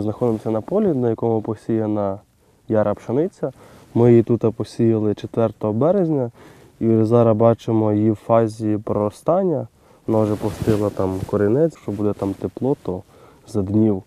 ми знаходимося на полі, на якому посіяна яра пшениця. Ми її тут посіяли 4 березня і зараз бачимо її в фазі проростання. Вона вже пустила там корінець, що буде там тепло, то за днів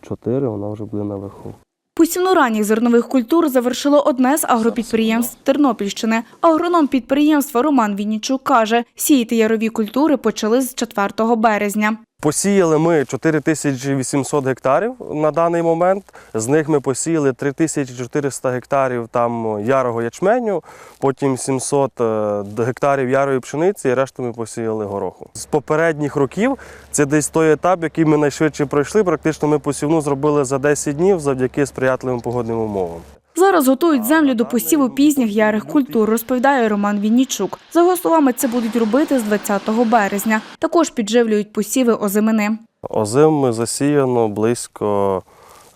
4 вона вже буде наверху. Посівну ранніх зернових культур завершило одне з агропідприємств Тернопільщини. Агроном підприємства Роман Віннічук каже, сіяти ярові культури почали з 4 березня. Посіяли ми 4800 гектарів на даний момент. З них ми посіяли 3400 гектарів там ярого ячменю, потім 700 е, гектарів ярої пшениці, і решту ми посіяли гороху. З попередніх років це десь той етап, який ми найшвидше пройшли. Практично ми посівну зробили за 10 днів завдяки сприятливим погодним умовам. Зараз готують землю до посіву пізніх ярих культур, розповідає Роман Віннічук. За його словами, це будуть робити з 20 березня. Також підживлюють посіви озимини. Озим засіяно близько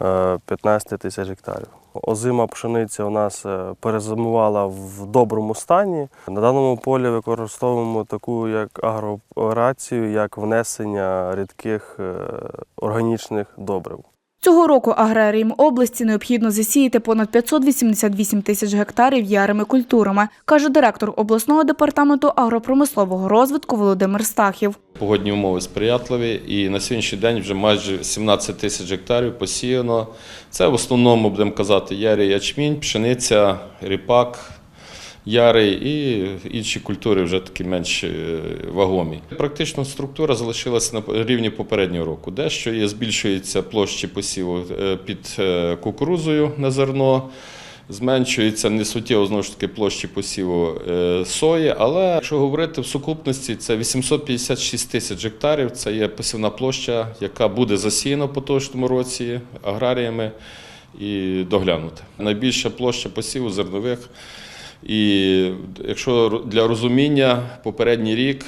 е, 15 тисяч гектарів. Озима пшениця у нас е, перезимувала в доброму стані. На даному полі використовуємо таку як агрооперацію, як внесення рідких е, органічних добрив. Цього року аграріям області необхідно засіяти понад 588 тисяч гектарів ярими культурами, каже директор обласного департаменту агропромислового розвитку Володимир Стахів. Погодні умови сприятливі, і на сьогоднішній день вже майже 17 тисяч гектарів посіяно. Це в основному, будемо казати, ярий ячмінь, пшениця, ріпак, ярий і інші культури вже такі менш е, вагомі. Практично структура залишилася на рівні попереднього року. Дещо є збільшується площі посіву е, під е, кукурузою на зерно. Зменшується несуттєво знову ж таки площі посіву сої, але якщо говорити в сукупності, це 856 тисяч гектарів. Це є посівна площа, яка буде засіяна в поточному році аграріями і доглянута. Найбільша площа посіву зернових. І якщо для розуміння, попередній рік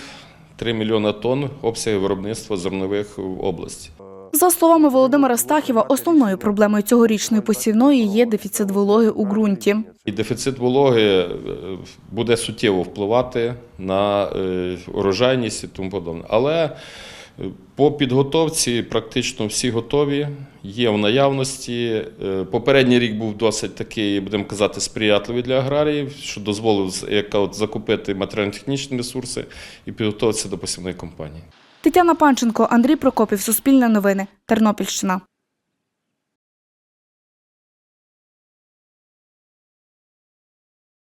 3 мільйона тонн обсяги виробництва зернових в області. За словами Володимира Стахіва, основною проблемою цьогорічної посівної є дефіцит вологи у ґрунті. І дефіцит вологи е, буде суттєво впливати на е, урожайність і тому подобне. Але по підготовці практично всі готові, є в наявності. Е, Попередній рік був досить такий, будемо казати, сприятливий для аграріїв, що дозволив закупити матеріально-технічні ресурси і підготуватися до посівної кампанії. Тетяна Панченко, Андрій Прокопів, Суспільне новини, Тернопільщина.